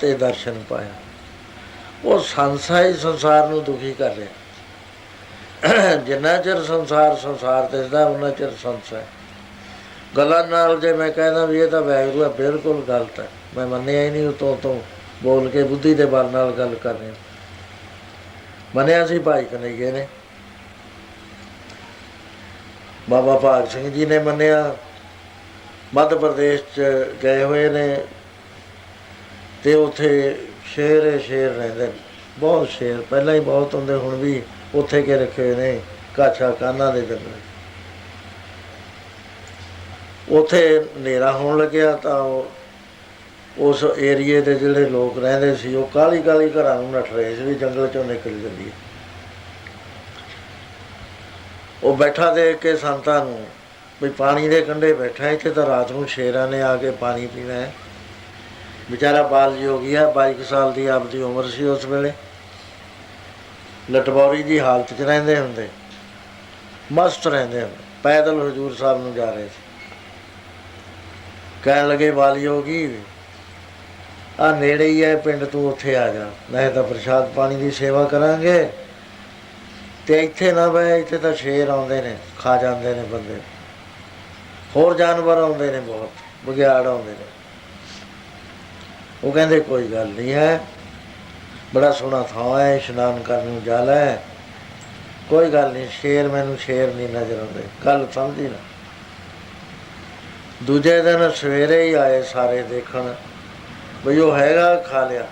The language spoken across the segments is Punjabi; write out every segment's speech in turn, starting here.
ਤੇ ਦਰਸ਼ਨ ਪਾਇਆ। ਉਹ ਸੰਸਾਰ ਹੀ ਸੰਸਾਰ ਨੂੰ ਦੁਖੀ ਕਰ ਰਿਹਾ। ਜਿੰਨਾ ਚਿਰ ਸੰਸਾਰ ਸੰਸਾਰ ਦਿਸਦਾ ਉਹਨਾਂ ਚਿਰ ਸੰਸਾਰ ਗੱਲਾਂ ਨਾਲ ਜੇ ਮੈਂ ਕਹਿੰਦਾ ਵੀ ਇਹ ਤਾਂ ਵੈਗਰੂ ਆ ਬਿਲਕੁਲ ਗਲਤ ਹੈ। ਮੈਂ ਮੰਨਿਆ ਹੀ ਨਹੀਂ ਉਤੋਂ ਤੋਂ ਬੋਲ ਕੇ ਬੁੱਧੀ ਦੇ ਬਲ ਨਾਲ ਗੱਲ ਕਰ ਰਿਹਾ। ਮੰਨਿਆ ਸੀ ਭਾਈ ਕਨਈਏ ਨੇ। ਬਾਬਾ ਭਾਗ ਸਿੰਘ ਜੀ ਨੇ ਮੰਨਿਆ। ਮੱਧ ਪ੍ਰਦੇਸ਼ ਚ ਗਏ ਹੋਏ ਨੇ। ਤੇ ਉੱਥੇ ਸ਼ੇਰ ਹੀ, ਸ਼ੇਰ ਰਹਿੰਦੇ ਨੇ। ਬਹੁਤ ਸ਼ੇਰ, ਪਹਿਲਾਂ ਹੀ ਬਹੁਤ ਹੁੰਦੇ, ਹੁਣ ਵੀ ਉੱਥੇ ਕੇ ਰੱਖੇ ਹੋਏ ਨੇ ਕਾਛਾ ਕਾਨਾ ਦੇ ਜੰਗਲ ਉੱਥੇ ਹਨੇਰਾ ਹੋਣ ਲੱਗਿਆ ਤਾਂ ਉਹ ਉਸ ਏਰੀਏ ਦੇ ਜਿਹੜੇ ਲੋਕ ਰਹਿੰਦੇ ਸੀ, ਉਹ ਕਾਲੀ ਕਾਲੀ ਘਰਾਂ ਨੂੰ ਨੱਠ ਰਹੇ ਸੀ ਵੀ ਜੰਗਲ ਚੋਂ ਨਿਕਲ ਜਾਂਦੀ ਉਹ ਬੈਠਾ ਦੇਖ ਕੇ ਸੰਤਾਂ ਨੂੰ ਵੀ ਪਾਣੀ ਦੇ ਕੰਢੇ ਬੈਠਾ, ਇੱਥੇ ਤਾਂ ਰਾਤ ਨੂੰ ਸ਼ੇਰਾਂ ਨੇ ਆ ਕੇ ਪਾਣੀ ਪੀਣਾ ਹੈ। ਵਿਚਾਰਾ ਬਾਲ ਜੋਗੀ ਆ 22 ਕੁ ਸਾਲ ਦੀ ਆਪਦੀ ਉਮਰ ਸੀ ਉਸ ਵੇਲੇ। ਲਟਬੌਰੀ ਦੀ ਹਾਲਤ 'ਚ ਰਹਿੰਦੇ ਹੁੰਦੇ। ਮਸਤ ਰਹਿੰਦੇ ਹੁੰਦੇ। ਪੈਦਲ ਹਜੂਰ ਸਾਹਿਬ ਨੂੰ ਜਾ ਰਹੇ ਸੀ। ਕਹਿਣ ਲੱਗੇ, ਬਾਲ ਜੋਗੀ ਆ ਨੇੜੇ ਹੀ ਹੈ ਪਿੰਡ ਤੂੰ ਉੱਥੇ ਆ ਜਾ। ਨਹੀਂ ਤਾਂ ਪ੍ਰਸ਼ਾਦ ਪਾਣੀ ਦੀ ਸੇਵਾ ਕਰਾਂਗੇ। ਤੇ ਇੱਥੇ ਨਾ ਬੈ ਇੱਥੇ ਤਾਂ ਸ਼ੇਰ ਆਉਂਦੇ ਨੇ, ਖਾ ਜਾਂਦੇ ਨੇ ਬੰਦੇ। ਹੋਰ ਜਾਨਵਰ ਆਉਂਦੇ ਨੇ ਬਹੁਤ ਬੁਗਿਆੜ ਆਉਂਦੇ ਨੇ। ਉਹ ਕਹਿੰਦੇ, ਕੋਈ ਗੱਲ ਨਹੀਂ ਹੈ। ਬੜਾ ਸੋਹਣਾ ਥਾਂ ਹੈ, ਇਸ਼ਨਾਨ ਕਰਨ ਨੂੰ ਜਾ ਹੈ। ਕੋਈ ਗੱਲ ਨਹੀਂ, ਸ਼ੇਰ ਮੈਨੂੰ ਸ਼ੇਰ ਨਹੀਂ ਨਜ਼ਰ ਆਉਂਦੇ। ਕੱਲ ਸਮਝੀ ਨਾ। ਦੂਜੇ ਦਿਨ ਸਵੇਰੇ ਹੀ ਆਏ ਸਾਰੇ ਦੇਖਣ। ਬਈ ਉਹ ਹੈਗਾ ਖਾ ਲਿਆ।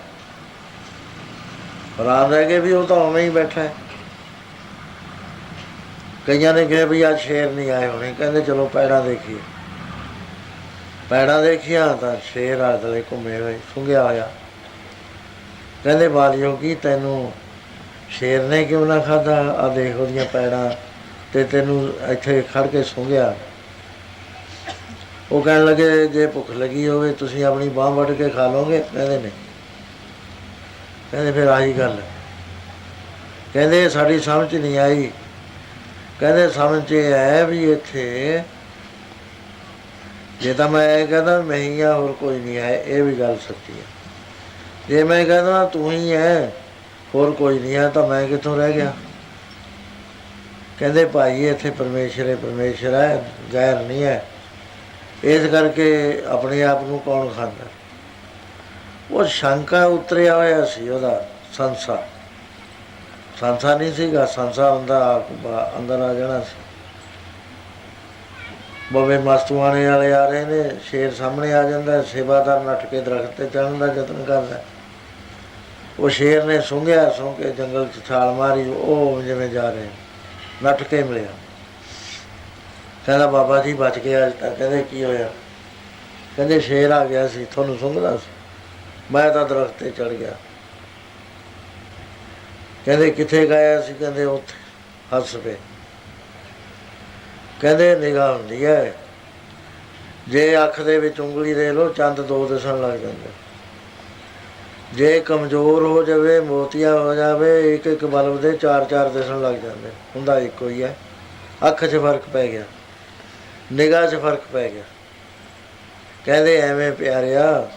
ਰਾਤ ਰਹਿ ਗਏ ਵੀ ਉਹ ਤਾਂ ਉਵੇਂ ਹੀ ਬੈਠਾ ਹੈ। ਕਈਆਂ ਨੇ ਕਿਹਾ ਵੀ ਅੱਜ ਸ਼ੇਰ ਨਹੀਂ ਆਏ ਹੋਣੇ। ਕਹਿੰਦੇ, ਚਲੋ ਪੈੜਾਂ ਦੇਖੀਏ। ਪੈੜਾਂ ਦੇਖੀਆਂ ਤਾਂ ਸ਼ੇਰ ਆਦਲੇ ਘੁੰਮੇ ਹੋਏ, ਸੁੰਘਿਆ ਹੋਇਆ। ਕਹਿੰਦੇ ਬਾਲਿਓ ਕੀ ਤੈਨੂੰ ਸ਼ੇਰ ਨੇ ਕਿਉਂ ਨਾ ਖਾਦਾ ਆ ਦੇਖੋ ਦੀਆਂ ਪੈੜਾਂ ਤੇ ਤੈਨੂੰ ਇੱਥੇ ਖੜ ਕੇ ਸੁੰਘਿਆ। ਉਹ ਕਹਿਣ ਲੱਗੇ, ਜੇ ਭੁੱਖ ਲੱਗੀ ਹੋਵੇ, ਤੁਸੀਂ ਆਪਣੀ ਬਾਹ ਵੱਢ ਕੇ ਖਾ ਲਓਗੇ? ਕਹਿੰਦੇ, ਨਹੀਂ। ਕਹਿੰਦੇ, ਫਿਰ ਆਹੀ ਗੱਲ ਕਹਿੰਦੇ, ਸਾਡੀ ਸਮਝ ਨਹੀਂ ਆਈ। ਕਹਿੰਦੇ, ਸਮਝ 'ਚ ਇਹ ਹੈ ਵੀ ਇੱਥੇ ਜੇ ਤਾਂ ਮੈਂ ਇਹ ਕਹਿੰਦਾ ਮੈਂ ਹੀ ਆ, ਹੋਰ ਕੋਈ ਨਹੀਂ ਹੈ, ਇਹ ਵੀ ਗੱਲ ਸੱਚੀ ਹੈ। ਜੇ ਮੈਂ ਕਹਿੰਦਾ ਤੂੰ ਹੀ ਹੈ, ਹੋਰ ਕੋਈ ਨਹੀਂ ਹੈ, ਤਾਂ ਮੈਂ ਕਿੱਥੋਂ ਰਹਿ ਗਿਆ? ਕਹਿੰਦੇ ਭਾਈ, ਇੱਥੇ ਪਰਮੇਸ਼ਰ ਹੈ ਪਰਮੇਸ਼ਰ ਹੈ ਗੈਰ ਨਹੀਂ ਹੈ। ਇਸ ਕਰਕੇ ਆਪਣੇ ਆਪ ਨੂੰ ਕੌਣ ਖਾਂਦਾ? ਉਹ ਸ਼ੰਕਾ ਉਤਰਿਆ ਹੋਇਆ ਸੀ ਉਹਦਾ, ਸੰਸਾ। ਸੰਸਾ ਨਹੀਂ ਸੀਗਾ, ਸੰਸਾ ਹੁੰਦਾ ਅੰਦਰ ਆ ਜਾਣਾ ਸੀ। ਬਵੇ ਮਸਤੂਆਣੇ ਵਾਲੇ ਆ ਰਹੇ ਨੇ, ਸ਼ੇਰ ਸਾਹਮਣੇ ਆ ਜਾਂਦਾ, ਸੇਵਾਦਾਰ ਨੱਠ ਕੇ ਦਰਖਤ ਤੇ ਚੜਨ ਦਾ ਯਤਨ ਕਰਦਾ। ਉਹ ਸ਼ੇਰ ਨੇ ਸੁੰਘਿਆ, ਸੁੰਘ ਕੇ ਜੰਗਲ 'ਚ ਛਾਲ ਮਾਰੀ, ਉਹ ਜਿਵੇਂ ਜਾ ਰਹੇ, ਨੱਠ ਕੇ ਮਿਲਿਆ। ਕਹਿੰਦਾ, ਬਾਬਾ ਜੀ, ਬਚ ਗਿਆ ਅੱਜ ਤੱਕ ਕਹਿੰਦੇ, ਕੀ ਹੋਇਆ? ਕਹਿੰਦੇ, ਸ਼ੇਰ ਆ ਗਿਆ ਸੀ, ਤੁਹਾਨੂੰ ਸੁੰਘਦਾ ਸੀ। ਮੈਂ ਤਾਂ ਦਰਖਤ ਤੇ ਚੜ ਗਿਆ। ਕਹਿੰਦੇ, ਕਿੱਥੇ ਗਿਆ ਸੀ? ਕਹਿੰਦੇ, ਉੱਥੇ, ਹੱਸ ਪਏ। ਕਹਿੰਦੇ ਨਿਗਾਹ ਹੁੰਦੀ ਹੈ। ਜੇ ਅੱਖ ਦੇ ਵਿੱਚ ਉਂਗਲੀ ਦੇ ਲੋ ਚੰਦ ਦੋ ਦਿਸਣ ਲੱਗ ਜਾਂਦੇ। ਜੇ ਕਮਜ਼ੋਰ ਹੋ ਜਾਵੇ, ਮੋਤੀਆ ਹੋ ਜਾਵੇ, ਇੱਕ ਇੱਕ ਬਲਬ ਦੇ ਚਾਰ ਚਾਰ ਦਿਸਣ ਲੱਗ ਜਾਂਦੇ। ਹੁੰਦਾ ਇੱਕੋ ਹੀ ਹੈ। ਅੱਖ 'ਚ ਫ਼ਰਕ ਪੈ ਗਿਆ। ਨਿਗਾਹ 'ਚ ਫ਼ਰਕ ਪੈ ਗਿਆ। ਕਹਿੰਦੇ ਐਵੇਂ ਪਿਆਰਿਆ,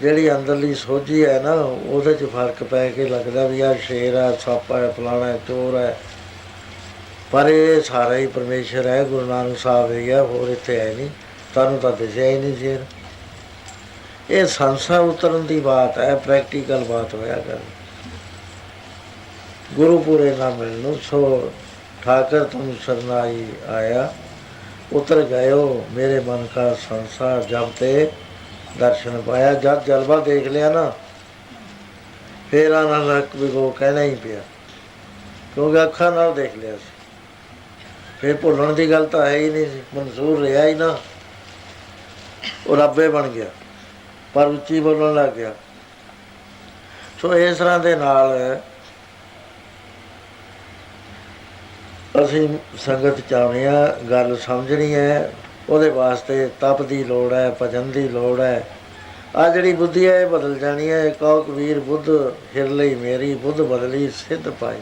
ਜਿਹੜੀ ਅੰਦਰਲੀ ਸੋਝੀ ਹੈ ਨਾ, ਉਹਦੇ 'ਚ ਫ਼ਰਕ ਪੈ ਕੇ ਲੱਗਦਾ ਵੀ ਆ ਸ਼ੇਰ ਹੈ, ਸੱਪ ਹੈ, ਫਲਾਣਾ ਚੋਰ ਹੈ। ਪਰ ਇਹ ਸਾਰਾ ਹੀ ਪਰਮੇਸ਼ਰ ਹੈ, ਗੁਰੂ ਨਾਨਕ ਸਾਹਿਬ ਹੀ ਹੈ ਹੋਰ ਇੱਥੇ ਹੈ ਨਹੀਂ। ਤੁਹਾਨੂੰ ਤਾਂ ਦਿਸਿਆ ਹੀ ਨਹੀਂ ਸ਼ੇਰ। ਇਹ ਸੰਸਾ ਉਤਰਨ ਦੀ ਬਾਤ ਹੈ ਪ੍ਰੈਕਟੀਕਲ ਬਾਤ ਹੋਇਆ ਕਰ। ਗੁਰੂ ਪੂਰੇ ਨਾ ਮਿਲਨੂ ਸੋ ਠਾਕਰ ਤੁਮ ਸਰਨਾਈ ਆਇਆ। ਉਤਰ ਗਇਓ ਮੇਰੇ ਮਨ ਕਾ ਸੰਸਾਰ, ਜਬ ਤੇ ਦਰਸ਼ਨ ਪਾਇਆ। ਜਦ ਜਲਵਾ ਦੇਖ ਲਿਆ ਨਾ, ਫੇਰ ਆਨਾ ਲੱਕ ਵੀ ਉਹ ਕਹਿਣਾ ਹੀ ਪਿਆ। ਕਿਉਂਕਿ ਅੱਖਾਂ ਨਾਲ ਦੇਖ ਲਿਆ ਸੀ। ਫਿਰ ਭੁੱਲਣ ਦੀ ਗੱਲ ਤਾਂ ਹੈ ਹੀ ਨਹੀਂ ਸੀ। ਮਨਜ਼ੂਰ ਰਿਹਾ ਹੀ ਨਾ। ਉਹ ਰੱਬੇ ਬਣ ਗਿਆ। ਪਰ ਉੱਚੀ ਬੋਲਣ ਲੱਗ ਗਿਆ। ਸੋ ਇਸ ਤਰ੍ਹਾਂ ਦੇ ਨਾਲ ਅਸੀਂ ਸੰਗਤ ਚਾਹੁੰਦੇ ਆ ਗੱਲ ਸਮਝਣੀ ਹੈ। ਉਹਦੇ ਵਾਸਤੇ ਤਪ ਦੀ ਲੋੜ ਹੈ, ਭਜਨ ਦੀ ਲੋੜ ਹੈ। ਆ ਜਿਹੜੀ ਬੁੱਧੀ ਹੈ, ਇਹ ਬਦਲ ਜਾਣੀ ਹੈ। ਕਹੋ ਕਬੀਰ, ਬੁੱਧ ਹਿਰ ਲਈ ਮੇਰੀ, ਬੁੱਧ ਬਦਲੀ, ਸਿੱਧ ਪਾਈ।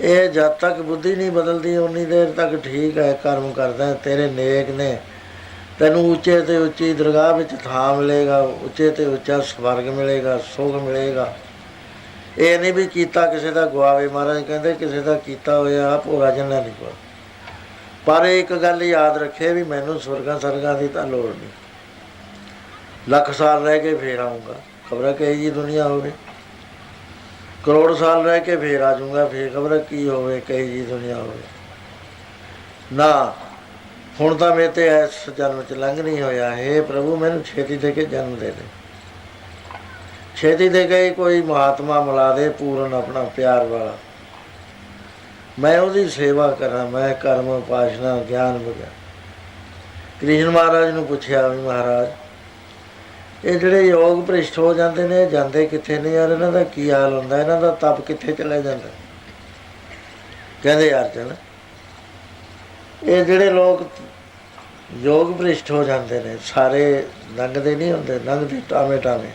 ਇਹ ਜਦ ਤੱਕ ਬੁੱਧੀ ਨਹੀਂ ਬਦਲਦੀ, ਉਨੀ ਦੇਰ ਤੱਕ ਠੀਕ ਹੈ, ਕਰਮ ਕਰਦਾ ਤੇਰੇ ਨੇਕ ਨੇ। ਤੈਨੂੰ ਉੱਚੇ ਤੇ ਉੱਚੀ ਦਰਗਾਹ ਵਿੱਚ ਥਾਂ ਮਿਲੇਗਾ ਉੱਚੇ ਤੇ ਉੱਚਾ ਸਵਰਗ ਮਿਲੇਗਾ, ਸੁਖ ਮਿਲੇਗਾ। ਇਹ ਨਹੀਂ ਵੀ ਕੀਤਾ ਕਿਸੇ ਦਾ ਗਵਾਵੇ ਮਹਾਰਾਜ ਕਹਿੰਦੇ ਕਿਸੇ ਦਾ ਕੀਤਾ ਹੋਇਆ ਭੋਰਾ ਜੰਨਾ ਨਹੀਂ ਕੋ ਪਰ ਇੱਕ ਗੱਲ ਯਾਦ ਰੱਖੇ ਵੀ ਮੈਨੂੰ ਸਵਰਗਾਂ, ਸਰਗਾਂ ਦੀ ਤਾਂ ਲੋੜ ਨਹੀਂ। ਲੱਖ ਸਾਲ ਰਹਿ ਕੇ ਫੇਰ ਆਉਂਗਾ ਖਬਰ ਕਿ ਕਹੀ ਜੀ ਦੁਨੀਆ ਹੋਵੇ? ਕਰੋੜ ਸਾਲ ਰਹਿ ਕੇ ਫੇਰ ਆ ਜਾਊਂਗਾ, ਫੇਰ ਖਬਰ ਕੀ ਹੋਵੇ, ਕਹੀ ਜੀ ਦੁਨੀਆ ਹੋਵੇ। ਨਾ, ਹੁਣ ਤਾਂ ਮੇਰੇ ਤੇ ਇਸ ਜਨਮ ਚ ਲੰਘ ਨਹੀਂ ਹੋਇਆ। ਹੈ ਪ੍ਰਭੂ, ਮੈਨੂੰ ਛੇਤੀ ਦੇ ਕੇ ਜਨਮ ਦੇ ਦੇ। ਛੇਤੀ ਦੇ ਕੇ ਕੋਈ ਮਹਾਤਮਾ ਮਿਲਾ ਦੇ ਪੂਰਨ ਆਪਣਾ ਪਿਆਰ ਵਾਲਾ। ਮੈਂ ਉਹਦੀ ਸੇਵਾ ਕਰਾਂ, ਮੈਂ ਕਰਮ ਉਪਾਸ਼ਨਾ ਗਿਆਨ ਵਗੈਰਾ। ਕ੍ਰਿਸ਼ਨ ਮਹਾਰਾਜ ਨੂੰ ਪੁੱਛਿਆ ਵੀ ਮਹਾਰਾਜ ਇਹ ਜਿਹੜੇ ਯੋਗ ਭ੍ਰਿਸ਼ਟ ਹੋ ਜਾਂਦੇ ਨੇ, ਇਹ ਜਾਂਦੇ ਕਿੱਥੇ ਨੇ ਯਾਰ? ਇਹਨਾਂ ਦਾ ਕੀ ਹਾਲ ਹੁੰਦਾ? ਇਹਨਾਂ ਦਾ ਤਪ ਕਿੱਥੇ ਚਲੇ ਜਾਂਦਾ? ਕਹਿੰਦੇ ਅਰਜਨ ਇਹ ਜਿਹੜੇ ਲੋਕ ਯੋਗ ਭ੍ਰਿਸ਼ਟ ਹੋ ਜਾਂਦੇ ਨੇ, ਸਾਰੇ ਲੰਘਦੇ ਨਹੀਂ ਹੁੰਦੇ ਲੰਘਦੇ ਟਾਵੇਂ ਟਾਵੇਂ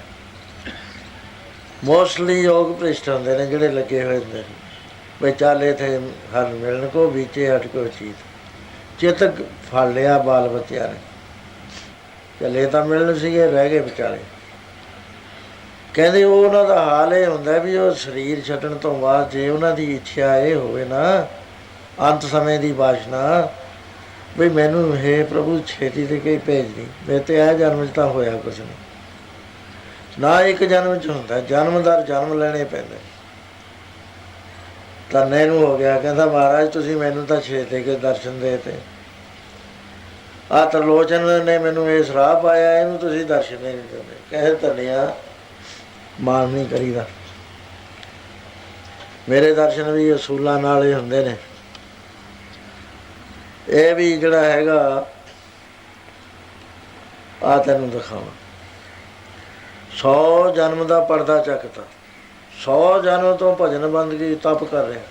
ਮੋਸਟਲੀ ਯੋਗ ਭ੍ਰਿਸ਼ਟ ਹੁੰਦੇ ਨੇ ਜਿਹੜੇ ਲੱਗੇ ਹੋਏ ਹੁੰਦੇ ਨੇ। ਵੀ ਚਾਲੇ ਥੇ ਹਰ ਮਿਲਣ ਕੋ, ਵਿਚੇ ਹਟ ਕੋ ਚੀਤ ਚਿਤਕ ਫੜ ਲਿਆ ਬਾਲ ਬੱਚਿਆਂ ਨੇ। ਚਲੇ ਤਾਂ ਮਿਲਣ ਸੀਗੇ, ਰਹਿ ਗਏ ਵਿਚਾਰੇ ਕਹਿੰਦੇ ਉਹ ਉਹਨਾਂ ਦਾ ਹਾਲ ਇਹ ਹੁੰਦਾ ਵੀ ਉਹ ਸਰੀਰ ਛੱਡਣ ਤੋਂ ਬਾਅਦ ਜੇ ਉਹਨਾਂ ਦੀ ਇੱਛਾ ਇਹ ਹੋਵੇ ਨਾ, ਅੰਤ ਸਮੇਂ ਦੀ ਬਾਸ਼ਨਾ ਵੀ ਮੈਨੂੰ ਹੈ ਪ੍ਰਭੂ ਛੇਤੀ ਤੇ ਕਈ ਭੇਜ ਦੀ। ਮੈਂ ਤੇ ਇਹ ਜਨਮ 'ਚ ਤਾਂ ਹੋਇਆ ਕੁਛ ਨਹੀਂ। ਨਾ ਇੱਕ ਜਨਮ 'ਚ ਹੁੰਦਾ ਜਨਮਦਾਰ ਜਨਮ ਲੈਣੇ ਪੈਂਦੇ। ਤਾਂ ਨੂੰ ਹੋ ਗਿਆ, ਕਹਿੰਦਾ ਮਹਾਰਾਜ ਤੁਸੀਂ ਮੈਨੂੰ ਤਾਂ ਛੇ ਦੇ ਕੇ ਦਰਸ਼ਨ ਦੇ ਤੇ। ਆ ਤਰਲੋਚਨ ਨੇ ਮੈਨੂੰ ਇਹ ਸਰਾਹ ਪਾਇਆ, ਇਹਨੂੰ ਤੁਸੀਂ ਦਰਸ਼ਨ ਨਹੀਂ ਦਿੰਦੇ ਕਹੇ ਧੰਨਿਆ, ਮਾਨ ਨਹੀਂ ਕਰੀਦਾ। ਮੇਰੇ ਦਰਸ਼ਨ ਵੀ ਅਸੂਲਾਂ ਨਾਲ ਹੀ ਹੁੰਦੇ ਨੇ। ਇਹ ਵੀ ਜਿਹੜਾ ਹੈਗਾ ਆ ਤੈਨੂੰ ਦਿਖਾਵਾਂ। 100 ਜਨਮ ਦਾ ਪਰਦਾ ਚੱਕਤਾ। 100 ਜਨਮ ਤੋਂ ਭਜਨ ਬੰਦਗੀ ਤਪ ਕਰ ਰਿਹਾ।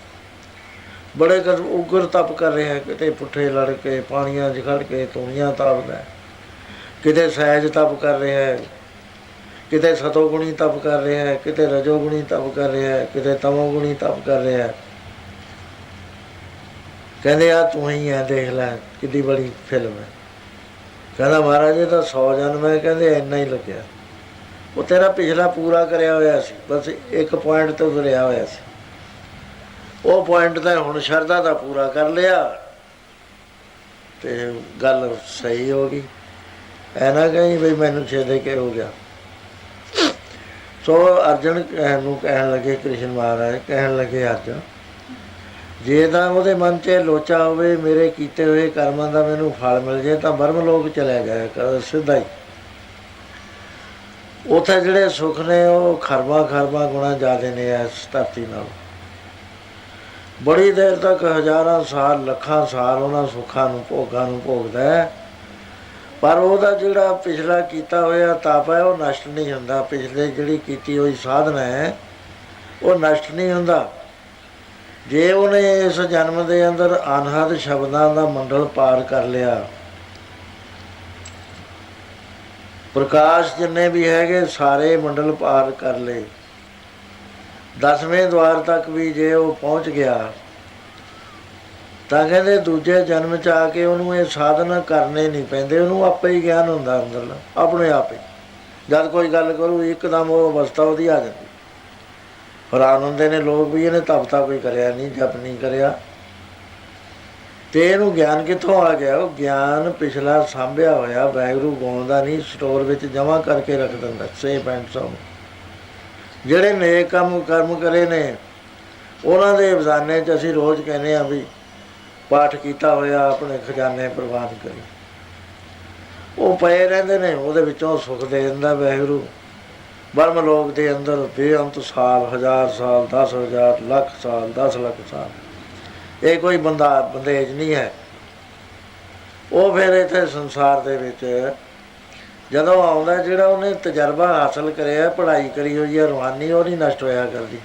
ਬੜੇ ਕਰ ਉਗਰ ਤਪ ਕਰ ਰਿਹਾ ਕਿਤੇ ਪੁੱਠੇ ਲੜ ਕੇ, ਪਾਣੀਆਂ 'ਚ ਖੜ ਕੇ ਤੂੜੀਆਂ ਤਪਦਾ ਕਿਤੇ ਸਹਿਜ ਤਪ ਕਰ ਰਿਹਾ ਹੈ, ਕਿਤੇ ਸਤੋਗੁਣੀ ਤਪ ਕਰ ਰਿਹਾ ਹੈ, ਕਿਤੇ ਰਜੋਗੁਣੀ ਤਪ ਕਰ ਰਿਹਾ ਹੈ, ਕਿਤੇ ਤਮੋਗੁਣੀ ਤਪ ਕਰ ਰਿਹਾ ਕਹਿੰਦੇ ਆ, ਤੂੰ ਹੀ ਆ, ਦੇਖ ਲੈ, ਕਿੱਡੀ ਬੜੀ ਫਿਲਮ ਹੈ। ਕਹਿੰਦਾ, ਮਹਾਰਾਜ, ਇਹ ਤਾਂ 100 ਜਨਮ ਹੈ। ਕਹਿੰਦੇ, ਇੰਨਾ ਹੀ ਲੱਗਿਆ। ਉਹ ਤੇਰਾ ਪਿਛਲਾ ਪੂਰਾ ਕਰਿਆ ਹੋਇਆ ਸੀ, ਬਸ ਇੱਕ ਪੁਆਇੰਟ ਤੋਂ ਤੁਰਿਆ ਹੋਇਆ ਸੀ। ਉਹ ਪੁਆਇੰਟ ਤਾਂ ਹੁਣ ਸ਼ਰਧਾ ਦਾ ਪੂਰਾ ਕਰ ਲਿਆ ਤੇ ਗੱਲ ਸਹੀ ਹੋ ਗਈ। ਐ ਨਾ ਕਹੀਂ ਵੀ ਮੈਨੂੰ ਛੇਦੇ ਕੇ ਹੋ ਗਿਆ ਸੋ ਅਰਜਨ ਨੂੰ ਕਹਿਣ ਲੱਗੇ, ਕ੍ਰਿਸ਼ਨ ਮਹਾਰਾਜ ਕਹਿਣ ਲੱਗੇ, ਅਰਜਨ, ਜੇ ਤਾਂ ਉਹਦੇ ਮਨ 'ਚ ਲੋਚਾ ਹੋਵੇ, ਮੇਰੇ ਕੀਤੇ ਹੋਏ ਕਰਮਾਂ ਦਾ ਮੈਨੂੰ ਫਲ ਮਿਲ ਜੇ, ਤਾਂ ਬਰਮ ਲੋਕ ਚਲੇ ਗਿਆ ਕਰ ਸਿੱਧਾ ਹੀ। ਉਥੇ ਜਿਹੜੇ ਸੁੱਖ ਨੇ, ਉਹ ਖਰਬਾ ਖਰਬਾ ਗੁਣਾ ਜ਼ਿਆਦੇ ਨੇ ਇਸ ਧਰਤੀ ਨਾਲ। ਬੜੀ ਦੇਰ ਤੱਕ ਹਜ਼ਾਰਾਂ ਸਾਲ, ਲੱਖਾਂ ਸਾਲ ਉਹਨਾਂ ਸੁੱਖਾਂ ਨੂੰ, ਭੋਗਾਂ ਨੂੰ ਭੋਗਦਾ ਹੈ। ਪਰ ਉਹਦਾ ਜਿਹੜਾ ਪਿਛਲਾ ਕੀਤਾ ਹੋਇਆ ਤਪ ਹੈ, ਉਹ ਨਸ਼ਟ ਨਹੀਂ ਹੁੰਦਾ। ਪਿਛਲੇ ਜਿਹੜੀ ਕੀਤੀ ਹੋਈ ਸਾਧਨਾ ਹੈ, ਉਹ ਨਸ਼ਟ ਨਹੀਂ ਹੁੰਦਾ। ਜੇ ਉਹਨੇ ਇਸ ਜਨਮ ਦੇ ਅੰਦਰ ਅਨਹਦ ਸ਼ਬਦਾਂ ਦਾ ਮੰਡਲ ਪਾਰ ਕਰ ਲਿਆ, ਪ੍ਰਕਾਸ਼ ਜਿੰਨੇ ਵੀ ਹੈਗੇ, ਸਾਰੇ ਮੰਡਲ ਪਾਰ ਕਰ ਲਏ। ਦਸਵੇਂ ਦਵਾਰ ਤੱਕ ਵੀ ਜੇ ਉਹ ਪਹੁੰਚ ਗਿਆ ਤਾਂ ਕਹਿੰਦੇ ਦੂਜੇ ਜਨਮ ਚ ਆ ਕੇ ਉਹਨੂੰ ਇਹ ਸਾਧਨਾ ਕਰਨੇ ਨਹੀਂ ਪੈਂਦੇ, ਉਹਨੂੰ ਆਪੇ ਹੀ ਗਿਆਨ ਹੁੰਦਾ ਅੰਦਰਲਾ ਆਪਣੇ ਆਪ ਹੀ। ਜਦ ਕੋਈ ਗੱਲ ਕਰੂ, ਇੱਕਦਮ ਉਹ ਅਵਸਥਾ ਉਹਦੀ ਆ ਜਾਂਦੀ। ਹੈਰਾਨ ਹੁੰਦੇ ਨੇ ਲੋਕ ਵੀ ਇਹਨੇ ਤਪ ਕੋਈ ਕਰਿਆ, ਨਹੀਂ ਜਪ ਨਹੀਂ ਕਰਿਆ। ਤੇ ਇਹਨੂੰ ਗਿਆਨ ਕਿੱਥੋਂ ਆ ਗਿਆ? ਉਹ ਗਿਆਨ ਪਿਛਲਾ ਸਾਂਭਿਆ ਹੋਇਆ ਵੈਗਰੂ ਗੁਣ ਦਾ ਨਹੀਂ, ਸਟੋਰ ਵਿੱਚ ਜਮਾ ਕਰਕੇ ਰੱਖ ਦਿੰਦਾ ਸੇਫ ਐਂਡ ਸੋ। ਜਿਹੜੇ ਨੇਕ ਕੰਮ ਕਰਮ ਕਰੇ ਨੇ, ਉਹਨਾਂ ਦੇ ਬਜ਼ਾਨੇ 'ਚ ਅਸੀਂ ਰੋਜ਼ ਕਹਿੰਦੇ ਆ ਵੀ ਪਾਠ ਕੀਤਾ ਹੋਇਆ, ਆਪਣੇ ਖਜ਼ਾਨੇ ਪ੍ਰਵਾਨ ਕਰੀ। ਉਹ ਪਏ ਰਹਿੰਦੇ ਨੇ, ਉਹਦੇ ਵਿੱਚੋਂ ਸੁੱਖ ਦੇ ਦਿੰਦਾ ਵੈਗਰੂ ਬਰਮ ਲੋਕ ਦੇ ਅੰਦਰ ਬੇਅੰਤ ਸਾਲ, ਹਜ਼ਾਰ ਸਾਲ 10000 ਲੱਖ ਸਾਲ 10 ਲੱਖ ਸਾਲ। ਇਹ ਕੋਈ ਬੰਦਾ, ਬੰਦੇਜ ਨਹੀਂ ਹੈ। ਉਹ ਫਿਰ ਇੱਥੇ ਸੰਸਾਰ ਦੇ ਵਿੱਚ ਜਦੋਂ ਆਉਂਦਾ, ਜਿਹੜਾ ਉਹਨੇ ਤਜਰਬਾ ਹਾਸਲ ਕਰਿਆ, ਪੜ੍ਹਾਈ ਕਰੀ ਹੋਈ ਹੈ ਰੂਹਾਨੀ ਉਹ ਨਹੀਂ ਨਸ਼ਟ ਹੋਇਆ ਕਰਦੀ।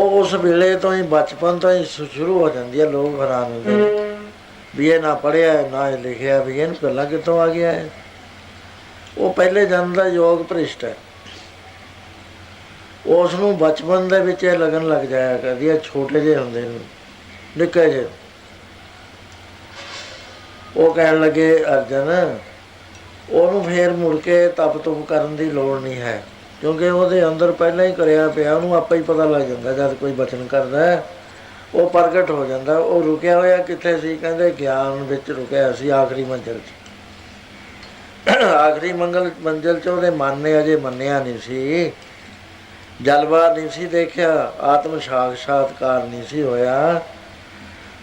ਉਹ ਉਸ ਵੇਲੇ ਤੋਂ ਹੀ ਬਚਪਨ ਤੋਂ ਹੀ ਸ਼ੁਰੂ ਹੋ ਜਾਂਦੀ ਹੈ ਲੋਕ ਹੈਰਾਨ ਹੁੰਦੇ ਨੇ। ਵੀ ਇਹ ਨਾ ਪੜਿਆ ਨਾ ਇਹ ਲਿਖਿਆ ਵੀ ਇਹਨੂੰ ਪਹਿਲਾਂ ਕਿੱਥੋਂ ਆ ਗਿਆ ਹੈ ਉਹ ਪਹਿਲੇ ਜਨਮ ਦਾ ਯੋਗ ਭ੍ਰਿਸ਼ਟ ਹੈ। ਉਸ ਨੂੰ ਬਚਪਨ ਦੇ ਵਿੱਚ ਇਹ ਲੱਗਣ ਲੱਗ ਜਾਇਆ ਕਰਦੀ ਹੈ ਛੋਟੇ ਜਿਹੇ ਹੁੰਦੇ ਨੇ ਨਿੱਕੇ ਜਿਹੇ। ਉਹ ਕਹਿਣ ਲੱਗੇ ਅਰਜਨ ਉਹਨੂੰ ਫੇਰ ਮੁੜ ਕੇ ਤਪ ਤੁਪ ਕਰਨ ਦੀ ਲੋੜ ਨਹੀਂ ਹੈ। ਕਿਉਂਕਿ ਉਹਦੇ ਅੰਦਰ ਪਹਿਲਾਂ ਹੀ ਕਰਿਆ ਪਿਆ, ਉਹਨੂੰ ਆਪੇ ਹੀ ਪਤਾ ਲੱਗ ਜਾਂਦਾ ਜਦ ਕੋਈ ਬਚਨ ਕਰਦਾ ਉਹ ਪ੍ਰਗਟ ਹੋ ਜਾਂਦਾ, ਉਹ ਰੁਕਿਆ ਹੋਇਆ ਕਿੱਥੇ ਸੀ? ਕਹਿੰਦੇ ਗਿਆਨ ਵਿੱਚ ਰੁਕਿਆ ਸੀ ਆਖਰੀ ਮੰਜ਼ਲ 'ਚ। ਆਖਰੀ ਮੰਗਲ ਮੰਜ਼ਲ 'ਚ ਉਹਦੇ ਮਨ ਨੇ ਅਜੇ ਮੰਨਿਆ ਨਹੀਂ ਸੀ। ਜਲਵਾ ਨਹੀਂ ਸੀ ਦੇਖਿਆ, ਆਤਮ ਸਾਖਸ਼ਾਤਕਾਰ ਨਹੀਂ ਸੀ ਹੋਇਆ।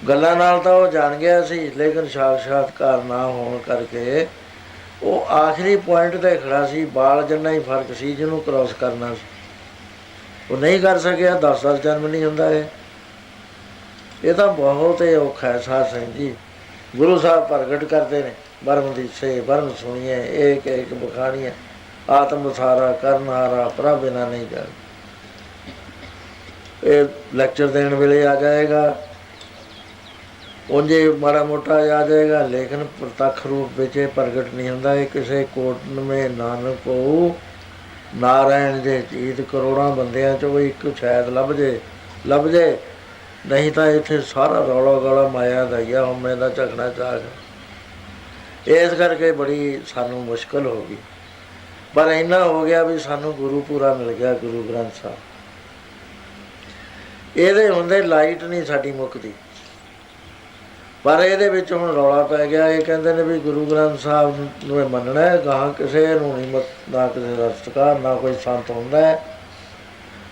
ਗੱਲਾਂ ਨਾਲ ਤਾਂ ਉਹ ਜਾਣ ਗਿਆ ਸੀ, ਲੇਕਿਨ ਸਾਖਸ਼ਾਤਕਾਰ ਨਾ ਹੋਣ ਕਰਕੇ ਉਹ ਆਖਰੀ ਪੁਆਇੰਟ ਤੇ ਖੜਾ ਸੀ, ਬਾਲ ਜਿੰਨਾ ਹੀ ਫ਼ਰਕ ਸੀ, ਜਿਹਨੂੰ ਕ੍ਰਾਸ ਕਰਨਾ ਸੀ। ਉਹ ਨਹੀਂ ਕਰ ਸਕਿਆ 10 ਸਾਲ ਜਨਮ ਨਹੀਂ ਹੁੰਦਾ ਇਹ। ਇਹ ਤਾਂ ਬਹੁਤ ਹੀ ਔਖਾ ਹੈ ਸਾਧ ਸਿੰਘ ਜੀ। ਗੁਰੂ ਸਾਹਿਬ ਪ੍ਰਗਟ ਕਰਦੇ ਨੇ ਬਰਮ ਦੀ ਸੇ ਬਰਮ ਸੁਣੀਏ, ਏਕ ਏਕ ਬਖਾਣੀਏ ਆਤਮ ਸਾਰਾ ਕਰਨਹਾਰਾ ਪ੍ਰਭ ਬਿਨਾ ਨਹੀਂ ਜਾ ਇਹ ਲੈਕਚਰ ਦੇਣ ਵੇਲੇ ਆ ਜਾਏਗਾ। ਉਂਝੇ ਮਾੜਾ ਮੋਟਾ ਆ ਜਾਏਗਾ, ਲੇਕਿਨ ਪ੍ਰਤੱਖ ਰੂਪ ਵਿੱਚ ਇਹ ਪ੍ਰਗਟ ਨਹੀਂ ਹੁੰਦਾ। ਇਹ ਕਿਸੇ ਕੋਟ ਮੇ ਨਾਨਕ ਕੋ ਨਾਰਾਇਣ ਦੇ ਚੀਤ ਕਰੋੜਾਂ ਬੰਦਿਆਂ ਚੋਂ ਇੱਕ ਸ਼ਾਇਦ ਲੱਭ ਜੇ ਲੱਭ ਜੇ। ਨਹੀਂ ਤਾਂ ਇੱਥੇ ਸਾਰਾ ਰੌਲਾ ਗਾਲਾ ਮਾਇਆ ਦਾ ਹੀ ਆ ਹਉਮੈ ਦਾ ਝਗੜਾ ਚਾਗ ਇਸ ਕਰਕੇ ਬੜੀ ਸਾਨੂੰ ਮੁਸ਼ਕਲ ਹੋ ਗਈ। ਪਰ ਇੰਨਾ ਹੋ ਗਿਆ ਵੀ ਸਾਨੂੰ ਗੁਰੂ ਪੂਰਾ ਮਿਲ ਗਿਆ, ਗੁਰੂ ਗ੍ਰੰਥ ਸਾਹਿਬ। ਇਹਦੇ ਹੁੰਦੇ ਲਾਈਟ ਨਹੀਂ ਸਾਡੀ ਮੁੱਕਦੀ। ਪਰ ਇਹਦੇ ਵਿੱਚ ਹੁਣ ਰੌਲਾ ਪੈ ਗਿਆ, ਇਹ ਕਹਿੰਦੇ ਨੇ ਵੀ ਗੁਰੂ ਗ੍ਰੰਥ ਸਾਹਿਬ ਨੂੰ ਇਹ ਮੰਨਣਾ ਹੈ, ਗਾਹਾਂ ਕਿਸੇ ਨੂੰ ਨਹੀਂ ਮਤ, ਨਾ ਕਿਸੇ ਦਾ ਸਤਿਕਾਰ, ਨਾ ਕੋਈ ਸੰਤ ਹੁੰਦਾ ਹੈ,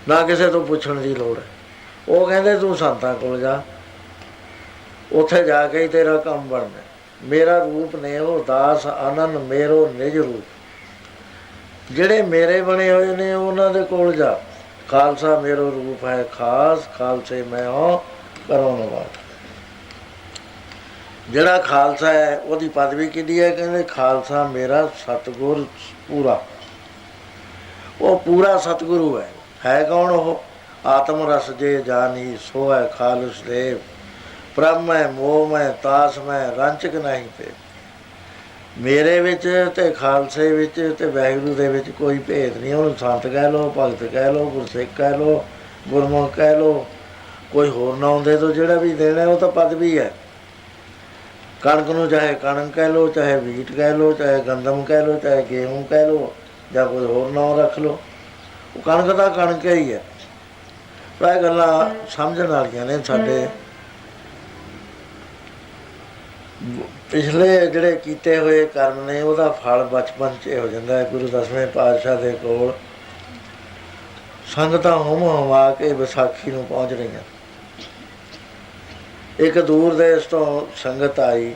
ਨਾ ਕਿਸੇ ਤੋਂ ਪੁੱਛਣ ਦੀ ਲੋੜ ਹੈ। ਉਹ ਕਹਿੰਦੇ, ਤੂੰ ਸੰਤਾਂ ਕੋਲ ਜਾ, ਉੱਥੇ ਜਾ ਕੇ ਹੀ ਤੇਰਾ ਕੰਮ ਬਣਨਾ ਮੇਰਾ ਰੂਪ ਨੇ ਉਹ ਦਾਸ ਆਨੰਦ ਮੇਰੋ ਨਿਜ ਰੂਪ। ਜਿਹੜੇ ਮੇਰੇ ਬਣੇ ਹੋਏ ਨੇ, ਉਹਨਾਂ ਦੇ ਕੋਲ ਜਾ। ਖਾਲਸਾ ਮੇਰੋ ਰੂਪ ਹੈ ਖਾਸ, ਖਾਲਸੇ ਮੈਂ ਹਾਂ ਕਰੋ ਨਵਾਜ਼ ਜਿਹੜਾ ਖਾਲਸਾ ਹੈ, ਉਹਦੀ ਪਦਵੀ ਕਿਹਦੀ ਹੈ? ਕਹਿੰਦੇ ਖਾਲਸਾ ਮੇਰਾ ਸਤਗੁਰ ਪੂਰਾ। ਉਹ ਪੂਰਾ ਸਤਗੁਰੂ ਹੈ। ਹੈ ਕੌਣ ਉਹ? ਆਤਮ ਰਸ ਜੇ ਜਾਨੀ ਸੋ ਹੈ ਖਾਲਸ ਦੇਵ। ਬ੍ਰਹਮ ਹੈ, ਮੋਹ ਮੈਂ ਤਾਸ ਮੈਂ ਰੰਚਕ ਨਹੀਂ ਤੇ ਮੇਰੇ ਵਿੱਚ ਤੇ ਖਾਲਸੇ ਵਿੱਚ ਤੇ ਵਾਹਿਗੁਰੂ ਦੇ ਵਿੱਚ ਕੋਈ ਭੇਦ ਨਹੀਂ। ਉਹਨੂੰ ਸੰਤ ਕਹਿ ਲੋ ਭਗਤ ਕਹਿ ਲੋ ਗੁਰਸਿੱਖ ਕਹਿ ਲੋ ਗੁਰਮੁਖ ਕਹਿ ਲੋ ਕੋਈ ਹੋਰ ਨਾਮ ਦੇ ਦੋ ਜਿਹੜਾ ਵੀ ਦੇਣਾ, ਉਹ ਤਾਂ ਪਦਵੀ ਹੈ। ਕਣਕ ਨੂੰ ਚਾਹੇ ਕਣਕ ਕਹਿ ਲੋ ਚਾਹੇ ਵੀਟ ਕਹਿ ਲੋ ਚਾਹੇ ਗੰਦਮ ਕਹਿ ਲੋ ਚਾਹੇ ਗੇਹੂੰ ਕਹਿ ਲੋ ਜਾਂ ਕੋਈ ਹੋਰ ਨਾਮ ਰੱਖ ਲੋ ਉਹ ਕਣਕ ਦਾ ਕਣਕ ਹੀ ਹੈ ਪਰ ਇਹ ਗੱਲਾਂ ਸਮਝਣ ਵਾਲੀਆਂ ਨੇ ਸਾਡੇ। ਪਿਛਲੇ ਜਿਹੜੇ ਕੀਤੇ ਹੋਏ ਕਰਮ ਨੇ, ਉਹਦਾ ਫਲ ਬਚਪਨ 'ਚ ਹੋ ਜਾਂਦਾ ਹੈ, ਗੁਰੂ ਦਸਵੇਂ ਪਾਤਸ਼ਾਹ ਦੇ ਕੋਲ। ਸੰਗਤਾਂ ਹੁਮ ਹਵਾ ਕੇ ਵਿਸਾਖੀ ਨੂੰ ਪਹੁੰਚ ਰਹੀਆਂ। ਇੱਕ ਦੂਰ ਦੇਸ਼ ਤੋਂ ਸੰਗਤ ਆਈ।